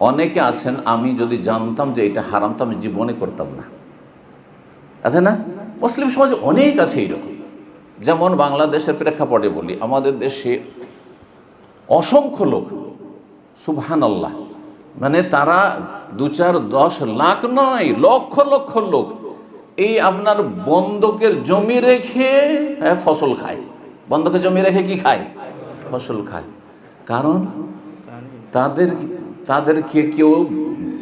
অনেকে আছেন, আমি যদি জানতাম যে এটা হারাম, তো আমি জীবনে করতাম না। আছে না? মুসলিম সমাজে অনেক আছে এইরকম। যেমন বাংলাদেশের প্রেক্ষাপটে বলি, আমাদের দেশে অসংখ্য লোক সুবহান আল্লাহ মানে তারা দু চার দশ লাখ নয়, লক্ষ লক্ষ লোক, এই আপনার বন্ধকের জমি রেখে ফসল খায়। বন্ধকের জমি রেখে কি খায়? ফসল খায়। কারণ তাদের তাদেরকে কেউ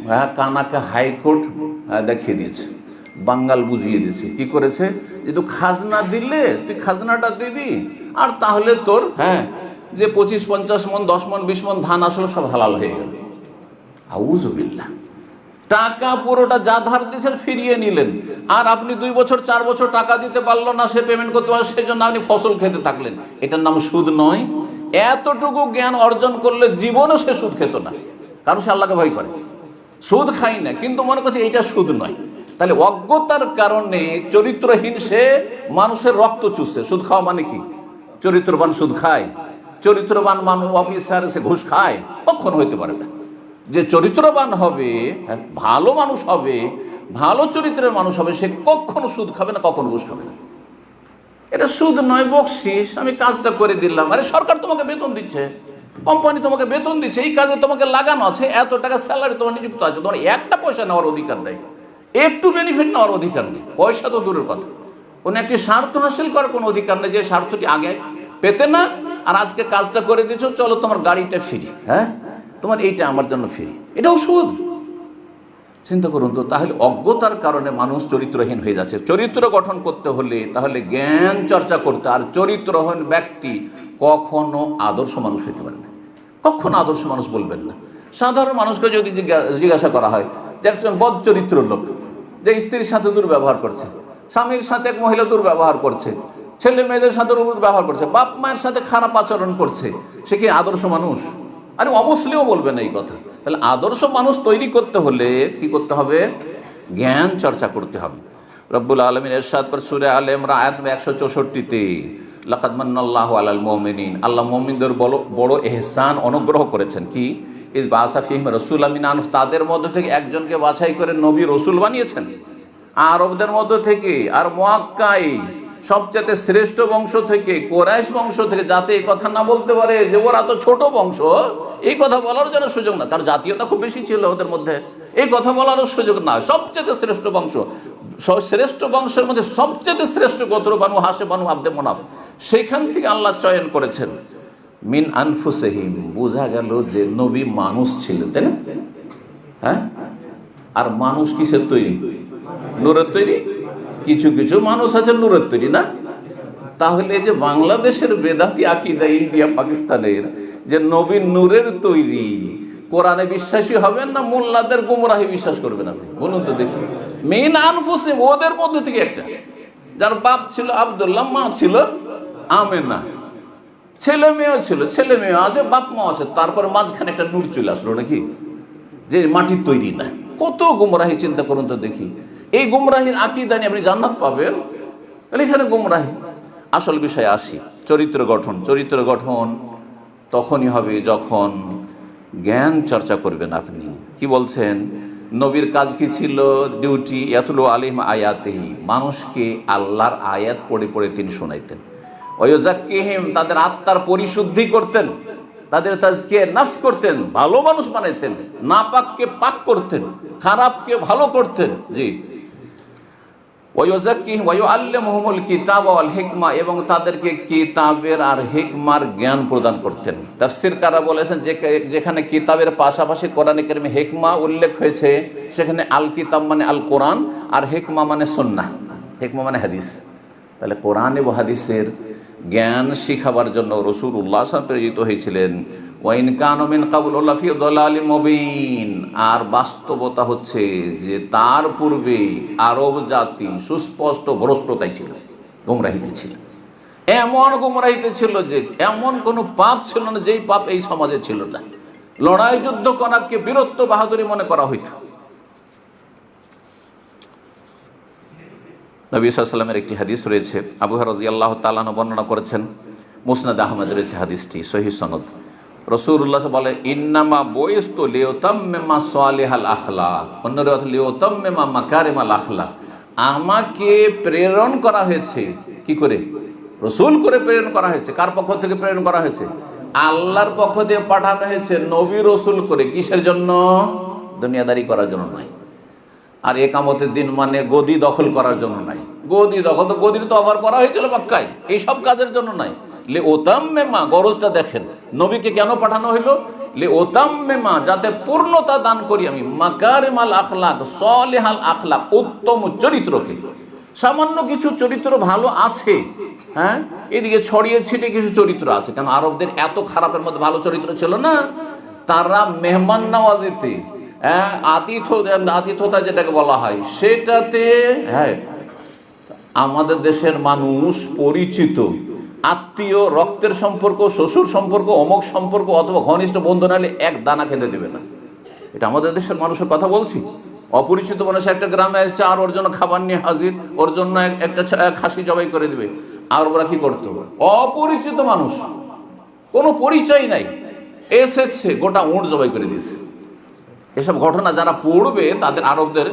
হ্যাঁ, কানাকে হাইকোর্ট হ্যাঁ, দেখিয়ে দিয়েছে। বাঙ্গাল বুঝিয়ে দিয়েছে। কি করেছে? যে তুই খাজনা দিলে তুই খাজনাটা দিবি। আর তাহলে তোর হ্যাঁ যে পঁচিশ পঞ্চাশ মন দশ মন বিশ মন ধান আসলে সব হালাল হয়ে গেল। আউজবিল্লা টাকা পুরোটা যা ধার দিয়েছেন ফিরিয়ে নিলেন। আর আপনি দুই বছর চার বছর টাকা দিতে পারল না সে পেমেন্ট করতে পারল সেই জন্য আপনি ফসল খেতে থাকলেন। এটার নাম সুদ নয়। এতটুকু জ্ঞান অর্জন করলে জীবনও সে সুদ খেত না। কারণ সে আল্লাহকে ভয় করে। সুদ খাই না কিন্তু মনে করছে এইটা সুদ নয়। তাহলে অজ্ঞতার কারণে চরিত্রহীন সে মানুষের রক্ত চুষছে। সুদ খাওয়া মানে কি? চরিত্রবান সুদ খায়। চরিত্রবান মানুষ অফিসার সে ঘুষ খায়। কখনো হইতে পারে না। যে চরিত্রবান হবে হ্যাঁ, ভালো মানুষ হবে ভালো চরিত্রের মানুষ হবে সে কখনো সুদ খাবে না কখনো ঘুষ খাবে না। এটা সুদ নয় বকশিস। আমি কাজটা করে দিলাম। আরে সরকার তোমাকে বেতন দিচ্ছে। কোম্পানি তোমাকে বেতন দিচ্ছে, এই কাজে তোমাকে লাগানো আছে, এত টাকা স্যালারি তোমার নিযুক্ত আছে। তোমার একটা পয়সা নেওয়ার অধিকার নেই। একটু বেনিফিট নেওয়ার অধিকার নেই। পয়সা তো দূরের কথা। কোনো একটি স্বার্থ হাসিল করার কোনো অধিকার নেই যে স্বার্থটি আগে পেতে না, আর আজকে কাজটা করে দিচ্ছ চলো তোমার গাড়িটা ফ্রি হ্যাঁ? তোমার এইটা আমার জন্য ফ্রি। এটাও সুদ। চিন্তা করুন তো, তাহলে অজ্ঞতার কারণে মানুষ চরিত্রহীন হয়ে যাচ্ছে। চরিত্র গঠন করতে হলে তাহলে জ্ঞান চর্চা করতে, আর চরিত্রহীন ব্যক্তি কখনো আদর্শ মানুষ হতে পারে না। কখনো আদর্শ মানুষ বলবেন না। সাধারণ মানুষকে যদি জিজ্ঞা- জিজ্ঞাসা করা হয়, যে একজন বদ চরিত্র লোক, যে স্ত্রীর সাথে দুর্ব্যবহার করছে, স্বামীর সাথে এক মহিলা দুর্ব্যবহার করছে, ছেলে মেয়েদের সাথে ব্যবহার করছে, বাপ মায়ের সাথে খারাপ আচরণ করছে, সে কি আদর্শ মানুষ? আরে অমুসলিমও বলবে না এই কথা। তাহলে আদর্শ মানুষ তৈরি করতে হলে কি করতে হবে? জ্ঞান চর্চা করতে হবে। রব্বুল আলমিন এরশাদ করে সুরে আল আয়াত একশো চৌষট্টিতে, লাকাদ মান্নাল্লাহু আলাল মুমিনিন আল্লাহ মুমিনদের বড় বড় এহসান অনুগ্রহ করেছেন। কি? ইস বাসাফিহিম রসুল আমিন আনফ তাদের মধ্য থেকে একজনকে বাছাই করে নবী রসুল বানিয়েছেন। আরবদের মধ্য থেকে, আর মোয়াক্কাই। সবচেয়ে শ্রেষ্ঠ বংশ থেকে, কোরাইশ বংশ থেকে যাতে এই কথা না বলতে পারে, যে ওরা তো ছোট বংশ, এই কথা বলার জন্য সুযোগ না। তার জাতীয়তা খুব বেশি ছিল ওদের মধ্যে। এই কথা বলারও সুযোগ না। সবচেয়ে শ্রেষ্ঠ বংশ শ্রেষ্ঠ বংশের মধ্যে সবচেয়ে শ্রেষ্ঠ গোত্র বানু হাসে বানু আব্দে মোনাফ। সেইখান থেকে আল্লাহ চয়ন করেছেন। মিন আনফুসেহিম, বোঝা গেল যে নবী মানুষ ছিল, তাই না? হ্যাঁ? আর মানুষ কিসের তৈরি? নূরের তৈরি? কিছু কিছু মানুষ আছে নূরের তৈরি, না? তাহলে যে বাংলাদেশের বেদাতি আকিদা, ইন্ডিয়া, পাকিস্তানের যে নবীন নূরের তৈরি, কোরআনে বিশ্বাসী হবেন না মোল্লাদের গুমরাহি বিশ্বাস করবেন আপনি? বলুন তো দেখি। মেন আনফুসিম, ওদের মধ্যে থেকে একটা। যার বাপ ছিল আবদুল্লাহ, মা ছিল আমেনা। ছেলে মেয়েও ছিল, ছেলে মেয়ে আছে, বাপ মা আছে। তারপরে মাঝখানে একটা নূর চলে আসলো নাকি? যে মাটির তৈরি না। কত গুমরাহি চিন্তা করুন তো দেখি। এই গুমরাহির আকিদা নিয়ে আপনি জান্নাত পাবেন? তাহলে এখানে গুমরাহি। আসল বিষয়ে আসি। চরিত্র গঠন। চরিত্র গঠন তখনই হবে যখন জ্ঞান চর্চা করবেন আপনি। কি বলছেন? নবীর কাজ কি ছিল? ডিউটি। এতলো আলিম আয়াতেহি। মানুষকে আল্লাহর আয়াত পড়ে পড়ে তিনি শোনাইতেন। ওয়জাক্কিহিম তাদের আত্মার পরিশুদ্ধি করতেন। তাদের তাজকে নাফস করতেন। ভালো মানুষ বানাইতেন। না পাককে পাক করতেন। খারাপকে ভালো করতেন। জি। ওয়জাক্কিহিম ওয়ায়ুআল্লিমুহুমুল কিতাব ওয়াল হিকমা, এবং তাদেরকে কিতাবের আর হিকমার জ্ঞান প্রদান করতেন। তাফসির কারা বলেছেন যে যেখানে কিতাবের পাশাপাশি কোরআন কেরমে হিকমা উল্লেখ হয়েছে, সেখানে আল কিতাব মানে আল কোরআন, আর হিকমা মানে সন্না হিকমা মানে হাদিস। তাহলে কোরআন এবং হাদিসের জ্ঞান শিখাবার জন্য রসুল উল্লাহ প্রেরিত হয়েছিলেন। ওয়াইন কানমিন ফি দলালি মবিন। আর বাস্তবতা হচ্ছে যে তার পূর্বে আরব জাতি সুস্পষ্ট ভ্রষ্টতাই ছিল, গুমরাহিতে ছিল। এমন গুমরাহিতে ছিল যে এমন কোনো পাপ ছিল না যেই পাপ এই সমাজে ছিল না। লড়াই যুদ্ধ করাকে বীরত্ব বাহাদুরি মনে করা হইত। নবী সাল্লামের একটি হাদিস রয়েছে। আবু রাজি আল্লাহ তালানো বর্ণনা করেছেন, মুসনাদ আহমদ রয়েছে হাদিসটি সহি সনদ। রসুল্লাহ বলে, ইন্নামা বয়স তো লিওতম মেমা সোয়ালেহাল আখলা অন্য লিওতম মেমা মাকারেমাল আখলা আমাকে প্রেরণ করা হয়েছে। কি করে? রসুল করে প্রেরণ করা হয়েছে। কার পক্ষ থেকে প্রেরণ করা হয়েছে? আল্লাহর পক্ষ দিয়ে পাঠানো হয়েছে নবী রসুল করে। কিসের জন্য? দুনিয়াদারি করার জন্য নয়। আর একামতের দিন মানে গদি দখল করার জন্য নাই। গদি দখল তো গদির তো অফার করা হয়েছিল মক্কায়। এই সব কাজের জন্য নাই। লে ওতাম মেমা গরজটা দেখেন। নবীকে কেন পাঠানো হইল? লে ওতাম মেমা যাতে পূর্ণতা দান করি আমি। মাকারেমাল আখলাক, সলেহাল আখলাক, উত্তম চরিত্রকে। সামান্য কিছু চরিত্র ভালো আছে হ্যাঁ? এদিকে ছড়িয়ে ছিটে কিছু চরিত্র আছে। কেন? আরবদের এত খারাপের মধ্যে ভালো চরিত্র ছিল না? তারা মেহমান নওয়াজিতে হ্যাঁ আতিথ্য, আতিথ্যতা যেটাকে বলা হয়, সেটাতে হ্যাঁ আমাদের দেশের মানুষ পরিচিত। আত্মীয়, রক্তের সম্পর্ক, শ্বশুর সম্পর্ক, অমক সম্পর্ক অথবা ঘনিষ্ঠ বন্ধু নাহলে এক দানা খেতে দেবে না। এটা আমাদের দেশের মানুষের কথা বলছি। অপরিচিত মানুষ একটা গ্রামে এসছে, আর ওর জন্য খাবার নিয়ে হাজির, ওর জন্য এক- একটা খাসি জবাই করে দেবে। আর ওরা কি করতো? অপরিচিত মানুষ। কোনো পরিচয় নাই। এসেছে, গোটা উঁট জবাই করে দিয়েছে। এসব ঘটনা যারা পড়বে, তাদের আরবদের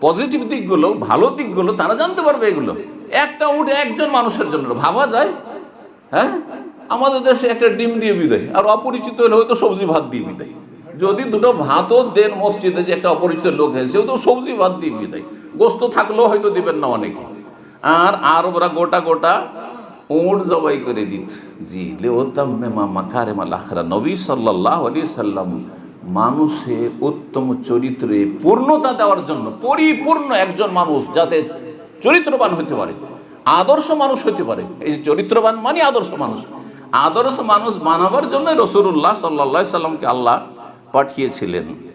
পজিটিভ দিকগুলো, ভালো দিকগুলো, তারা জানতে পারবে এগুলো। একটা উঠ একজন মানুষের জন্য, ভাবা যায় হ্যাঁ? আমাদের দেশে একটা ডিম দিয়ে বিদায়, আর অপরিচিত হলে হয়তো সবজি ভাত দিয়ে বিদায়। যদি দুটো ভাতও দেন মসজিদে যে একটা অপরিচিত লোক এসে তো সবজি ভাত দিয়ে বিদায়। গোস্ত থাকলেও হয়তো দিবেন না অনেকে। আর আরবরা গোটা গোটা উঁট জবাই করে দিত। জি লেওতাম মেমা মাকারে মা লাখরা নবী সাল্লাহ আলি সাল্লাম মানুষের উত্তম চরিত্রে পূর্ণতা দেওয়ার জন্য, পরিপূর্ণ একজন মানুষ যাতে চরিত্রবান হতে পারে, আদর্শ মানুষ হতে পারে। এই যে চরিত্রবান মানে আদর্শ মানুষ। আদর্শ মানুষ বানাবার জন্য রসুল্লাহ সাল্লা সাল্লামকে আল্লাহ পাঠিয়েছিলেন।